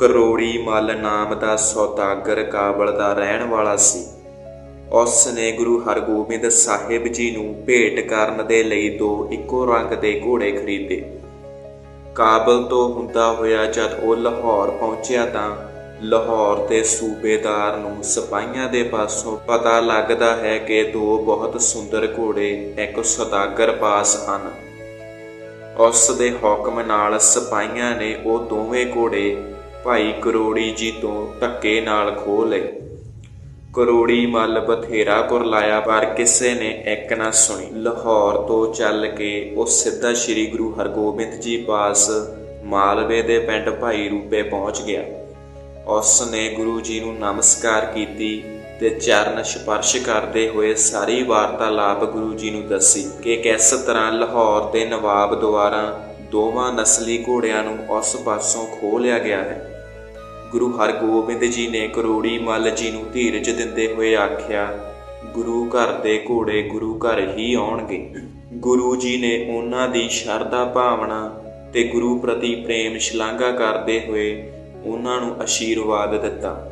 ਕਰੋੜੀ ਮੱਲ ਨਾਮ ਦਾ ਸੌਦਾਗਰ ਕਾਬਲ ਦਾ ਰਹਿਣ ਵਾਲਾ ਸੀ। ਉਸ ਨੇ ਗੁਰੂ ਹਰਗੋਬਿੰਦ ਸਾਹਿਬ ਜੀ ਨੂੰ ਭੇਟ ਕਰਨ ਦੇ ਲਈ ਦੋ ਇੱਕੋ ਰੰਗ ਦੇ ਘੋੜੇ ਖਰੀਦੇ। ਕਾਬਲ ਤੋਂ ਹੁੰਦਾ ਹੋਇਆ ਜਦ ਉਹ ਲਾਹੌਰ ਪਹੁੰਚਿਆ ਤਾਂ ਲਾਹੌਰ ਦੇ ਸੂਬੇਦਾਰ ਨੂੰ ਸਿਪਾਹੀਆਂ ਦੇ ਪਾਸੋਂ ਪਤਾ ਲੱਗਦਾ ਹੈ ਕਿ ਦੋ ਬਹੁਤ ਸੁੰਦਰ ਘੋੜੇ ਇੱਕ ਸੌਦਾਗਰ ਪਾਸ ਹਨ। ਉਸ ਦੇ ਹੁਕਮ ਨਾਲ ਸਿਪਾਹੀਆਂ ਨੇ ਉਹ ਦੋਵੇਂ ਘੋੜੇ ਭਾਈ ਕਰੋੜੀ ਜੀ ਤੋਂ ਧੱਕੇ ਨਾਲ ਖੋਹ ਲਏ। ਕਰੋੜੀ ਮੱਲ ਬਥੇਰਾ ਕੁਰਲਾਇਆ, ਪਰ ਕਿਸੇ ਨੇ ਇੱਕ ਨਾ ਸੁਣੀ। ਲਾਹੌਰ ਤੋਂ ਚੱਲ ਕੇ ਉਹ ਸਿੱਧਾ ਸ੍ਰੀ ਗੁਰੂ ਹਰਗੋਬਿੰਦ ਜੀ ਪਾਸ ਮਾਲਵੇ ਦੇ ਪਿੰਡ ਭਾਈ ਰੂਪੇ ਪਹੁੰਚ ਗਿਆ। ਉਸ ਨੇ ਗੁਰੂ ਜੀ ਨੂੰ ਨਮਸਕਾਰ ਕੀਤੀ ਤੇ ਚਰਨ ਸਪਰਸ਼ ਕਰਦੇ ਹੋਏ ਸਾਰੀ ਵਾਰਤਾਲਾਪ ਗੁਰੂ ਜੀ ਨੂੰ ਦੱਸੀ ਕਿ ਕਿਸ ਤਰ੍ਹਾਂ ਲਾਹੌਰ ਦੇ ਨਵਾਬ ਦੁਆਰਾ ਦੋਵਾਂ ਨਸਲੀ ਘੋੜਿਆਂ ਨੂੰ ਉਸ ਪਾਸੋਂ ਖੋਹ ਲਿਆ ਗਿਆ ਹੈ। ਗੁਰੂ ਹਰਗੋਬਿੰਦ ਜੀ ਨੇ ਕਰੋੜੀ ਮੱਲ ਜੀ ਨੂੰ ਧੀਰਜ ਦਿੰਦੇ ਹੋਏ ਆਖਿਆ, ਗੁਰੂ ਘਰ ਦੇ ਘੋੜੇ ਗੁਰੂ ਘਰ ਹੀ ਆਉਣਗੇ। ਗੁਰੂ ਜੀ ਨੇ ਉਹਨਾਂ ਦੀ ਸ਼ਰਧਾ ਭਾਵਨਾ ਤੇ ਗੁਰੂ ਪ੍ਰਤੀ ਪ੍ਰੇਮ ਸ਼ਲਾਘਾ ਕਰਦੇ ਹੋਏ ਉਹਨਾਂ ਨੂੰ ਅਸ਼ੀਰਵਾਦ ਦਿੱਤਾ।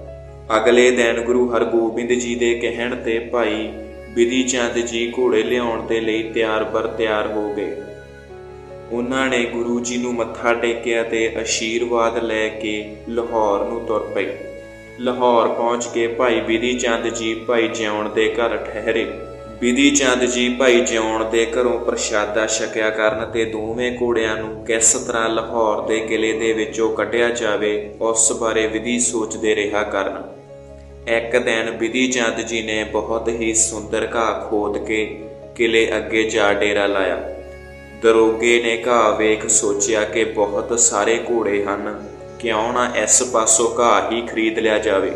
ਅਗਲੇ ਦਿਨ ਗੁਰੂ ਹਰਗੋਬਿੰਦ ਜੀ ਦੇ ਕਹਿਣ ਤੇ ਭਾਈ ਬਿਧੀ ਚੰਦ ਜੀ ਘੋੜੇ ਲਿਆਉਣ ਦੇ ਲਈ ਤਿਆਰ ਬਰ ਤਿਆਰ ਹੋ ਗਏ। ਉਹਨਾਂ ਨੇ ਗੁਰੂ ਜੀ ਨੂੰ ਮੱਥਾ ਟੇਕਿਆ ਤੇ ਅਸ਼ੀਰਵਾਦ ਲੈ ਕੇ ਲਾਹੌਰ ਨੂੰ ਤੁਰ ਪਏ ਲਾਹੌਰ ਪਹੁੰਚ ਕੇ ਭਾਈ ਬਿਧੀ ਚੰਦ ਜੀ ਭਾਈ ਜਿਉਣ ਦੇ ਘਰ ਠਹਿਰੇ। ਬਿਧੀ ਚੰਦ ਜੀ ਭਾਈ ਜਿਉਣ ਦੇ ਘਰੋਂ ਪ੍ਰਸ਼ਾਦਾ ਛਕਿਆ ਕਰਨ ਤੇ ਦੋਵੇਂ ਘੋੜਿਆਂ ਨੂੰ ਕਿਸ ਤਰ੍ਹਾਂ ਲਾਹੌਰ ਦੇ ਕਿਲੇ ਦੇ ਵਿੱਚੋਂ ਕੱਢਿਆ ਜਾਵੇ, ਉਸ ਬਾਰੇ ਵਿਧੀ ਸੋਚਦੇ ਰਿਹਾ ਕਰਨ। ਇੱਕ ਦਿਨ ਬਿਧੀ ਚੰਦ ਜੀ ਨੇ ਬਹੁਤ ਹੀ ਸੁੰਦਰ ਘਾਹ ਖੋਦ ਕੇ ਕਿਲੇ ਅੱਗੇ ਜਾ ਡੇਰਾ ਲਾਇਆ। ਦਰੋਗੇ ਨੇ ਘਾਹ ਵੇਖ ਸੋਚਿਆ ਕਿ ਬਹੁਤ ਸਾਰੇ ਘੋੜੇ ਹਨ। ਕਿਉਂ ਨਾ ਇਸ ਪਾਸੋਂ ਘਾਹ ਹੀ ਖਰੀਦ ਲਿਆ ਜਾਵੇ।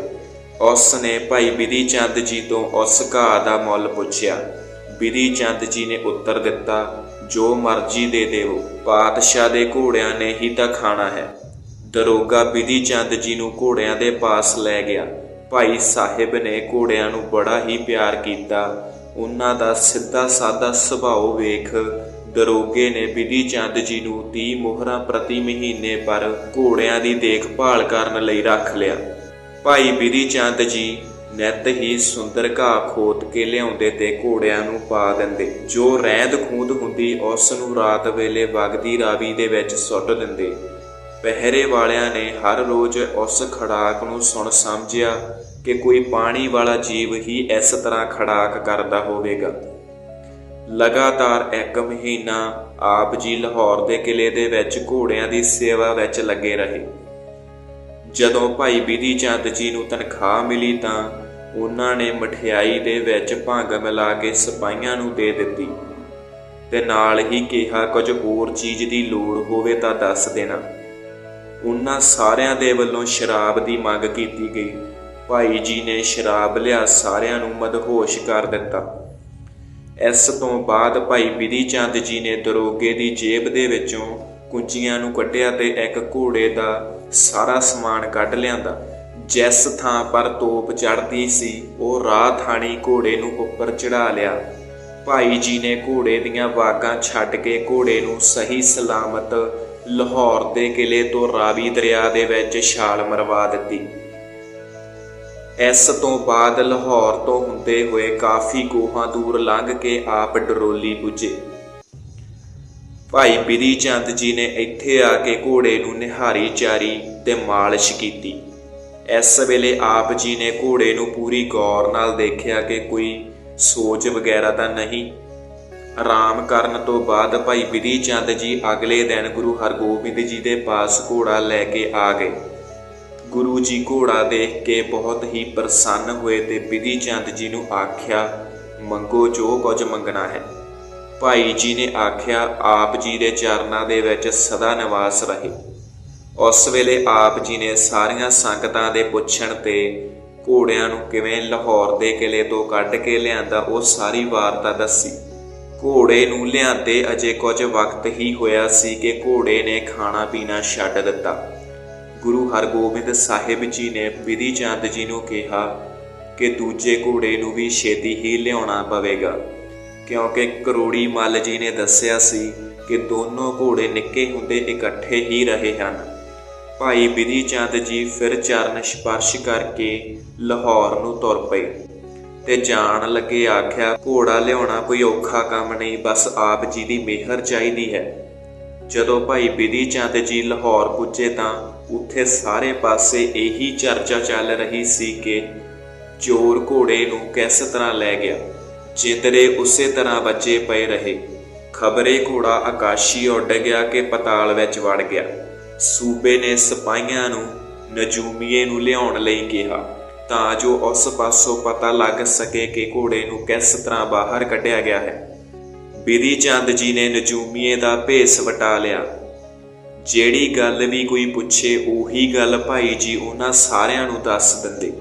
ਉਸ ਨੇ ਭਾਈ ਬਿਧੀ ਚੰਦ ਜੀ ਤੋਂ ਉਸ ਘਾਹ ਦਾ ਮੁੱਲ ਪੁੱਛਿਆ। ਬਿਧੀ ਚੰਦ ਜੀ ਨੇ ਉੱਤਰ ਦਿੱਤਾ, ਜੋ ਮਰਜ਼ੀ ਦੇ ਦੇਵੋ, ਪਾਤਸ਼ਾਹ ਦੇ ਘੋੜਿਆਂ ਨੇ ਹੀ ਤਾਂ ਖਾਣਾ ਹੈ। ਦਰੋਗਾ ਬਿਧੀ ਚੰਦ ਜੀ ਨੂੰ ਘੋੜਿਆਂ ਦੇ ਪਾਸ ਲੈ ਗਿਆ। ਭਾਈ ਸਾਹਿਬ ਨੇ ਘੋੜਿਆਂ ਨੂੰ ਬੜਾ ਹੀ ਪਿਆਰ ਕੀਤਾ। ਉਹਨਾਂ ਦਾ ਸਿੱਧਾ ਸਾਦਾ ਸੁਭਾਅ ਵੇਖ ਦਰੋਗੇ ਨੇ ਬਿਧੀ ਚੰਦ ਜੀ ਨੂੰ 30 ਮੋਹਰਾਂ ਪ੍ਰਤੀ ਮਹੀਨੇ ਪਰ ਘੋੜਿਆਂ ਦੀ ਦੇਖਭਾਲ ਕਰਨ ਲਈ ਰੱਖ ਲਿਆ। ਭਾਈ ਬਿਧੀ ਚੰਦ ਜੀ ਨਿੱਤ ਹੀ ਸੁੰਦਰ ਘਾਹ ਖੋਤ ਕੇ ਲਿਆਉਂਦੇ ਤੇ ਘੋੜਿਆਂ ਨੂੰ ਪਾ ਦਿੰਦੇ। ਜੋ ਰਹਿੰਦ ਖੂੰਦ ਹੁੰਦੀ, ਉਸ ਨੂੰ ਰਾਤ ਵੇਲੇ ਵਗਦੀ ਰਾਵੀ ਦੇ ਵਿੱਚ ਸੁੱਟ ਦਿੰਦੇ। ਪਹਿਰੇ ਵਾਲਿਆਂ ਨੇ ਹਰ ਰੋਜ਼ ਉਸ ਖੜਾਕ ਨੂੰ ਸੁਣ ਸਮਝਿਆ ਕਿ ਕੋਈ ਪਾਣੀ ਵਾਲਾ ਜੀਵ ਹੀ ਇਸ ਤਰ੍ਹਾਂ ਖੜਾਕ ਕਰਦਾ ਹੋਵੇਗਾ। ਲਗਾਤਾਰ ਇੱਕ ਮਹੀਨਾ ਆਪ ਜੀ ਲਾਹੌਰ ਦੇ ਕਿਲੇ ਦੇ ਵਿੱਚ ਘੋੜਿਆਂ ਦੀ ਸੇਵਾ ਵਿੱਚ ਲੱਗੇ ਰਹੇ। ਜਦੋਂ ਭਾਈ ਬਿਧੀ ਚੰਦ ਜੀ ਨੂੰ ਤਨਖਾਹ ਮਿਲੀ ਤਾਂ ਉਹਨਾਂ ਨੇ ਮਠਿਆਈ ਦੇ ਵਿੱਚ ਭੰਗ ਮਿਲਾ ਕੇ ਸਿਪਾਹੀਆਂ ਨੂੰ ਦੇ ਦਿੱਤੀ ਤੇ ਨਾਲ ਹੀ ਕਿਹਾ, ਕੁਝ ਹੋਰ ਚੀਜ਼ ਦੀ ਲੋੜ ਹੋਵੇ ਤਾਂ ਦੱਸ ਦੇਣਾ। ਉਹਨਾਂ ਸਾਰਿਆਂ ਦੇ ਵੱਲੋਂ ਸ਼ਰਾਬ ਦੀ ਮੰਗ ਕੀਤੀ ਗਈ। ਭਾਈ ਜੀ ਨੇ ਸ਼ਰਾਬ ਲਿਆ, ਸਾਰਿਆਂ ਨੂੰ ਮਦਹੋਸ਼ ਕਰ ਦਿੱਤਾ। ਇਸ ਤੋਂ ਬਾਅਦ ਭਾਈ ਬਿਧੀ ਚੰਦ ਜੀ ਨੇ ਦਰੋਗੇ ਦੀ ਜੇਬ ਦੇ ਵਿੱਚੋਂ ਕੁੰਜੀਆਂ ਨੂੰ ਕੱਢਿਆ ਤੇ ਇੱਕ ਘੋੜੇ ਦਾ ਸਾਰਾ ਸਮਾਨ ਕੱਢ ਲਿਆਂਦਾ। ਜਿਸ ਥਾਂ ਪਰ ਤੋਪ ਚੜਦੀ ਸੀ, ਉਹ ਰਾਹ ਥਾਣੀ ਘੋੜੇ ਨੂੰ ਉੱਪਰ ਚੜਾ ਲਿਆ। ਭਾਈ ਜੀ ਨੇ ਘੋੜੇ ਦੀਆਂ ਵਾਗਾਂ ਛੱਡ ਕੇ ਘੋੜੇ ਨੂੰ ਸਹੀ ਸਲਾਮਤ ਲਾਹੌਰ ਦੇ ਕਿਲੇ ਤੋਂ ਰਾਵੀ ਦਰਿਆ ਦੇ ਵਿੱਚ ਛਾਲ ਮਰਵਾ ਦਿੱਤੀ। ਇਸ ਤੋਂ ਬਾਅਦ ਲਾਹੌਰ ਤੋਂ ਹੁੰਦੇ ਹੋਏ ਕਾਫੀ ਗੋਹਾਂ ਦੂਰ ਲੰਘ ਕੇ ਆਪ ਡਰੋਲੀ ਪੁੱਜੇ। ਭਾਈ ਬਿਧੀ ਚੰਦ ਜੀ ਨੇ ਇੱਥੇ ਆ ਕੇ ਘੋੜੇ ਨੂੰ ਨਿਹਾਰੀ ਚਾਰੀ ਤੇ ਮਾਲਿਸ਼ ਕੀਤੀ। ਇਸ ਵੇਲੇ ਆਪ ਜੀ ਨੇ ਘੋੜੇ ਨੂੰ ਪੂਰੀ ਗੌਰ ਨਾਲ ਦੇਖਿਆ ਕਿ ਕੋਈ ਸੋਚ ਵਗੈਰਾ ਤਾਂ ਨਹੀਂ। ਆਰਾਮ ਕਰਨ ਤੋਂ ਬਾਅਦ ਭਾਈ ਬਿਧੀ ਚੰਦ ਜੀ ਅਗਲੇ ਦਿਨ ਗੁਰੂ ਹਰਗੋਬਿੰਦ ਜੀ ਦੇ ਪਾਸ ਘੋੜਾ ਲੈ ਕੇ ਆ ਗਏ। ਗੁਰੂ ਜੀ ਘੋੜਾ ਦੇਖ ਕੇ ਬਹੁਤ ਹੀ ਪ੍ਰਸੰਨ ਹੋਏ ਤੇ ਬਿਧੀ ਚੰਦ ਜੀ ਨੂੰ ਆਖਿਆ, ਮੰਗੋ ਜੋ ਕੁਝ ਮੰਗਣਾ ਹੈ। ਭਾਈ ਜੀ ਨੇ ਆਖਿਆ, ਆਪ ਜੀ ਦੇ ਚਰਨਾਂ ਦੇ ਵਿੱਚ ਸਦਾ ਨਿਵਾਸ ਰਹੇ। ਉਸ ਵੇਲੇ ਆਪ ਜੀ ਨੇ ਸਾਰੀਆਂ ਸੰਗਤਾਂ ਦੇ ਪੁੱਛਣ ਤੇ ਘੋੜਿਆਂ ਨੂੰ ਕਿਵੇਂ ਲਾਹੌਰ ਦੇ ਕਿਲੇ ਤੋਂ ਕੱਢ ਕੇ ਲਿਆਂਦਾ, ਉਹ ਸਾਰੀ ਵਾਰਤਾ ਦੱਸੀ। ਘੋੜੇ ਨੂੰ ਲਿਆਂਦੇ ਅਜੇ ਕੁਝ ਵਕਤ ਹੀ ਹੋਇਆ ਸੀ ਕਿ ਘੋੜੇ ਨੇ ਖਾਣਾ ਪੀਣਾ ਛੱਡ ਦਿੱਤਾ। ਗੁਰੂ ਹਰਗੋਬਿੰਦ ਸਾਹਿਬ ਜੀ ਨੇ ਵਿਧੀ ਚੰਦ ਜੀ ਨੂੰ ਕਿਹਾ ਕਿ ਦੂਜੇ ਘੋੜੇ ਨੂੰ ਵੀ ਛੇਤੀ ਹੀ ਲਿਆਉਣਾ ਪਵੇਗਾ। ਕਿਉਂਕਿ ਕਰੋੜੀ ਮੱਲ ਜੀ ਨੇ ਦੱਸਿਆ ਸੀ ਕਿ ਦੋਨੋਂ ਘੋੜੇ ਨਿੱਕੇ ਹੁੰਦੇ ਇਕੱਠੇ ਹੀ ਰਹੇ ਹਨ। ਭਾਈ ਵਿਧੀ ਚੰਦ ਜੀ ਫਿਰ ਚਰਨ ਸਪਰਸ਼ ਕਰਕੇ ਲਾਹੌਰ ਨੂੰ ਤੁਰ ਪਏ ਤੇ ਜਾਣ ਲੱਗੇ ਆਖਿਆ, ਘੋੜਾ ਲਿਆਉਣਾ ਕੋਈ ਔਖਾ ਕੰਮ ਨਹੀਂ, ਬਸ ਆਪ ਜੀ ਦੀ ਮਿਹਰ ਚਾਹੀਦੀ ਹੈ। ਜਦੋਂ ਭਾਈ ਬਿਧੀ ਚੰਦ ਜੀ ਲਾਹੌਰ ਪੁੱਜੇ ਤਾਂ ਉੱਥੇ ਸਾਰੇ ਪਾਸੇ ਇਹੀ ਚਰਚਾ ਚੱਲ ਰਹੀ ਸੀ ਕਿ ਚੋਰ ਘੋੜੇ ਨੂੰ ਕਿਸ ਤਰ੍ਹਾਂ ਲੈ ਗਿਆ। ਜਿੰਦਰੇ ਉਸੇ ਤਰ੍ਹਾਂ ਬਚੇ ਪਏ ਰਹੇ। ਖਬਰੇ ਘੋੜਾ ਆਕਾਸ਼ੀ ਉੱਡ ਗਿਆ ਕਿ ਪਤਾਲ ਵਿੱਚ ਵੜ ਗਿਆ। ਸੂਬੇ ਨੇ ਸਿਪਾਹੀਆਂ ਨੂੰ ਨਜੂਮੀਏ ਨੂੰ ਲਿਆਉਣ ਲਈ ਕਿਹਾ। ਤਾਂ ਜੋ ਉਸ ਪਾਸੋਂ ਪਤਾ ਲੱਗ ਸਕੇ ਕਿ ਘੋੜੇ ਨੂੰ ਕਿਸ ਤਰ੍ਹਾਂ ਬਾਹਰ ਕੱਢਿਆ ਗਿਆ ਹੈ। ਬਿਧੀ ਚੰਦ ਜੀ ਨੇ ਨਜੂਮੀਏ ਦਾ ਭੇਸ ਵਟਾ ਲਿਆ। ਜਿਹੜੀ ਗੱਲ ਵੀ ਕੋਈ ਪੁੱਛੇ, ਉਹੀ ਗੱਲ ਭਾਈ ਜੀ ਉਹਨਾਂ ਸਾਰਿਆਂ ਨੂੰ ਦੱਸ ਦਿੰਦੇ।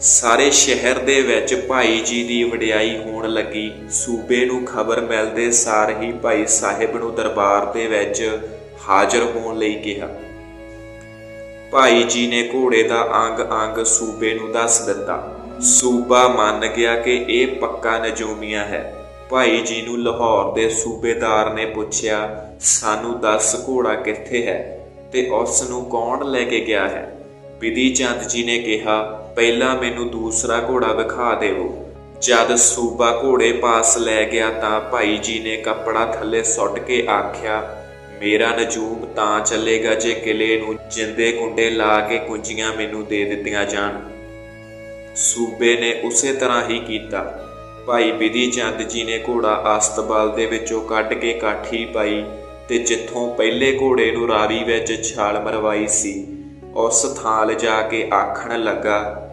ਸਾਰੇ ਸ਼ਹਿਰ ਦੇ ਵਿੱਚ ਭਾਈ ਜੀ ਦੀ ਵਡਿਆਈ ਹੋਣ ਲੱਗੀ। ਸੂਬੇ ਨੂੰ ਖਬਰ ਮਿਲਦੇ ਸਾਰ ਹੀ ਭਾਈ ਸਾਹਿਬ ਨੂੰ ਦਰਬਾਰ ਦੇ ਵਿੱਚ ਹਾਜ਼ਰ ਹੋਣ ਲਈ ਕਿਹਾ। ਭਾਈ ਜੀ ਨੇ ਘੋੜੇ ਦਾ ਅੰਗ ਅੰਗ ਸੂਬੇ ਨੂੰ ਦੱਸ ਦਿੱਤਾ। ਸੂਬਾ ਮੰਨ ਗਿਆ ਕਿ ਇਹ ਪੱਕਾ ਨਜੂਮੀਆ ਹੈ। ਭਾਈ ਜੀ ਨੂੰ ਲਾਹੌਰ ਦੇ ਸੂਬੇਦਾਰ ਨੇ ਪੁੱਛਿਆ, ਸਾਨੂੰ ਦੱਸ ਘੋੜਾ ਕਿੱਥੇ ਹੈ ਤੇ ਉਸ ਨੂੰ ਕੌਣ ਲੈ ਕੇ ਗਿਆ ਹੈ? ਬਿਧੀ ਚੰਦ ਜੀ ਨੇ ਕਿਹਾ, ਪਹਿਲਾਂ ਮੈਨੂੰ ਦੂਸਰਾ ਘੋੜਾ ਵਿਖਾ ਦੇਵੋ। ਜਦ ਸੂਬਾ ਘੋੜੇ ਪਾਸ ਲੈ ਗਿਆ ਤਾਂ ਭਾਈ ਜੀ ਨੇ ਕੱਪੜਾ ਥੱਲੇ ਸੁੱਟ ਕੇ ਆਖਿਆ, ਮੇਰਾ ਨਜੂਬ ਤਾਂ ਚੱਲੇਗਾ ਜੇ ਕਿਲੇ ਨੂੰ ਜਿੰਦੇ ਕੁੰਡੇ ਲਾ ਕੇ ਕੁੰਜੀਆਂ ਮੈਨੂੰ ਦੇ ਦਿੱਤੀਆਂ ਜਾਣ। ਸੂਬੇ ਨੇ ਉਸੇ ਤਰ੍ਹਾਂ ਹੀ ਕੀਤਾ। ਭਾਈ ਬਿਧੀ ਚੰਦ ਜੀ ਨੇ ਘੋੜਾ ਅਸਤਬਲ ਦੇ ਵਿੱਚੋਂ ਕੱਢ ਕੇ ਕਾਠੀ ਪਾਈ ਤੇ ਜਿੱਥੋਂ ਪਹਿਲੇ ਘੋੜੇ ਨੂੰ ਰਾਵੀ ਵਿੱਚ ਛਾਲ ਮਰਵਾਈ ਸੀ, ਉਸ ਥਾਂ ਲਿਜਾ ਕੇ ਆਖਣ ਲੱਗਾ,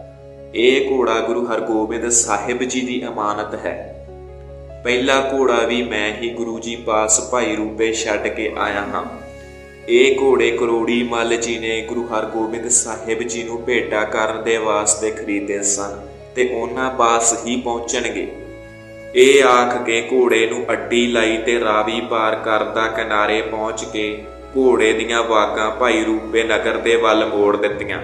ਇਹ ਘੋੜਾ ਗੁਰੂ ਹਰਗੋਬਿੰਦ ਸਾਹਿਬ ਜੀ ਦੀ ਅਮਾਨਤ ਹੈ। ਪਹਿਲਾ ਘੋੜਾ ਵੀ ਮੈਂ ਹੀ ਗੁਰੂ ਜੀ ਪਾਸ ਭਾਈ ਰੂਪੇ ਛੱਡ ਕੇ ਆਇਆ ਹਾਂ। ਇਹ ਘੋੜੇ ਕਰੋੜੀ ਮੱਲ ਜੀ ਨੇ ਗੁਰੂ ਹਰਗੋਬਿੰਦ ਸਾਹਿਬ ਜੀ ਨੂੰ ਭੇਟਾ ਕਰਨ ਦੇ ਵਾਸਤੇ ਖਰੀਦੇ ਸਨ ਤੇ ਉਹਨਾਂ ਪਾਸ ਹੀ ਪਹੁੰਚਣਗੇ। ਇਹ ਆਖ ਕੇ ਘੋੜੇ ਨੂੰ ਅੱਡੀ ਲਾਈ ਤੇ ਰਾਵੀ ਪਾਰ ਕਰਦਾ ਕਿਨਾਰੇ ਪਹੁੰਚ ਕੇ ਘੋੜੇ ਦੀਆਂ ਵਾਗਾਂ ਭਾਈ ਰੂਪੇ ਨਗਰ ਦੇ ਵੱਲ ਮੋੜ ਦਿੱਤੀਆਂ।